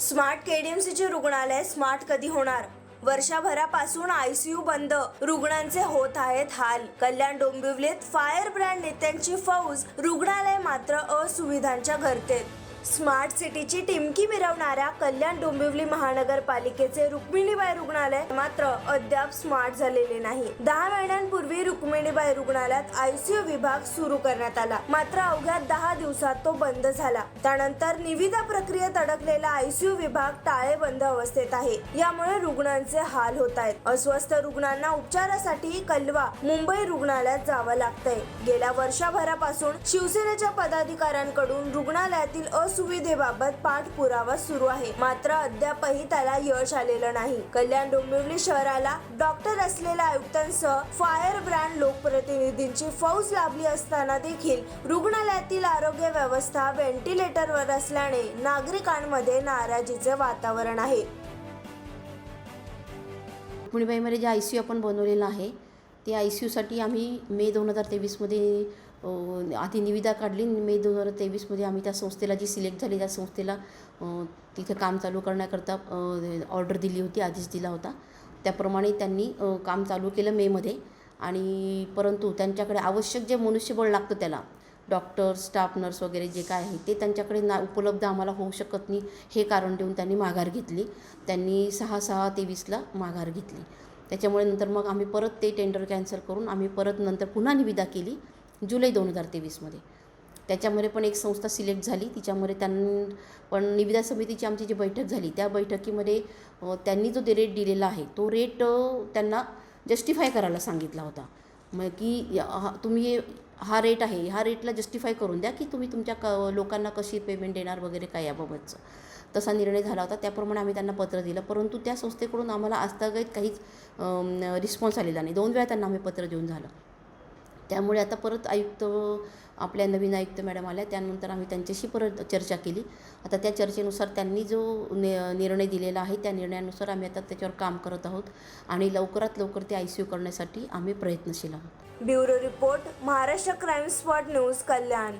Smart केडीएमसीचे रुग्णालय smart कधी होणार? वर्षभरापासून आयसीयू बंद. रुग्णांचे होत आहेत हाल. कल्याण डोंबिवलीत फायर ब्रँड नेत्यांची फौज रुग्णालय मात्र असुविधांच्या घरतेत स्मार्ट सिटीची टिमकी मिरवणाऱ्या कल्याण डोंबिवली महानगरपालिकेचे रुक्मिणीबाई रुग्णालय मात्र अद्याप स्मार्ट झालेले नाही. दहा महिन्यांपूर्वी रुक्मिणीबाई रुग्णालयात आयसीयू विभाग सुरू करण्यात आला. मात्र अवघ्या दहा दिवसात तो बंद झाला. त्यानंतर निविदा प्रक्रियेत अडकलेला आयसीयू विभाग टाळेबंद अवस्थेत आहे. यामुळे रुग्णांचे हाल होत आहेत. अस्वस्थ रुग्णांना उपचारासाठी कलवा मुंबई रुग्णालयात जावं लागतंय. गेल्या वर्षभरापासून शिवसेनेच्या पदाधिकाऱ्यांकडून रुग्णालयातील सुविधेबाबत पाठपुरावा सुरू आहे. मात्र अद्यापही त्याला यश आलेलं नाही. कल्याण डोंबिवली शहराला डॉक्टर असलेल्या आयुक्तांसह फायर ब्रँड लोकप्रतिनिधींची फौज लाभली असताना देखील रुग्णालयातील आरोग्य व्यवस्था व्हेंटिलेटरवर असल्याने नागरिकांमध्ये नाराजीचे वातावरण आहे. रुक्मिणीबाईमध्ये जे आय सी यू आपण बनवलेलं आहे ते आय सी यूसाठी आम्ही मे दोन हजार तेवीसमध्ये आधी निविदा काढली. मे दोन हजार तेवीसमध्ये आम्ही त्या संस्थेला जी सिलेक्ट झाली त्या संस्थेला तिथं तिथे काम चालू करण्याकरता ऑर्डर दिली होती आधीच दिला होता. त्याप्रमाणे त्यांनी काम चालू केलं मेमध्ये आणि परंतु त्यांच्याकडे आवश्यक जे मनुष्यबळ लागतं त्याला डॉक्टर स्टाफ नर्स वगैरे जे काय आहे ते त्यांच्याकडे ना उपलब्ध आम्हाला होऊ शकत नाही हे कारण देऊन त्यांनी माघार घेतली. त्यांनी सहा सहा तेवीसला माघार घेतली. त्याच्यामुळे नंतर मग आम्ही परत ते टेंडर कॅन्सल करून आम्ही परत नंतर पुन्हा निविदा केली. जुलै दोन हजार तेवीसमध्ये. त्याच्यामध्ये पण एक संस्था सिलेक्ट झाली. तिच्यामध्ये त्यां पण निविदा समितीची आमची जी बैठक झाली त्या बैठकीमध्ये त्यांनी जो रेट दिलेला आहे तो रेट त्यांना जस्टिफाय करायला सांगितला होता. मग की हा तुम्ही हा रेट आहे ह्या रेटला जस्टिफाय करून द्या की तुम्ही तुमच्या क लोकांना कशी पेमेंट देणार वगैरे काय याबाबतचं. तसा निर्णय झाला होता. त्याप्रमाणे आम्ही त्यांना पत्र दिलं. परंतु त्या संस्थेकडून आम्हाला आजतागत काहीच रिस्पॉन्स आलेला नाही. दोन वेळा त्यांना आम्ही पत्र देऊन झालं. त्यामुळे आता परत आयुक्त आपल्या नवीन आयुक्त मॅडम आल्या त्यानंतर आम्ही त्यांच्याशी परत चर्चा केली. आता त्या चर्चेनुसार त्यांनी जो नि निर्णय दिलेला आहे त्या निर्णयानुसार आम्ही आता त्याच्यावर काम करत आहोत आणि लवकरात लवकर ते आय सी यू करण्यासाठी आम्ही प्रयत्नशील आहोत. Bureau report Maharashtra crime spot news Kalyan.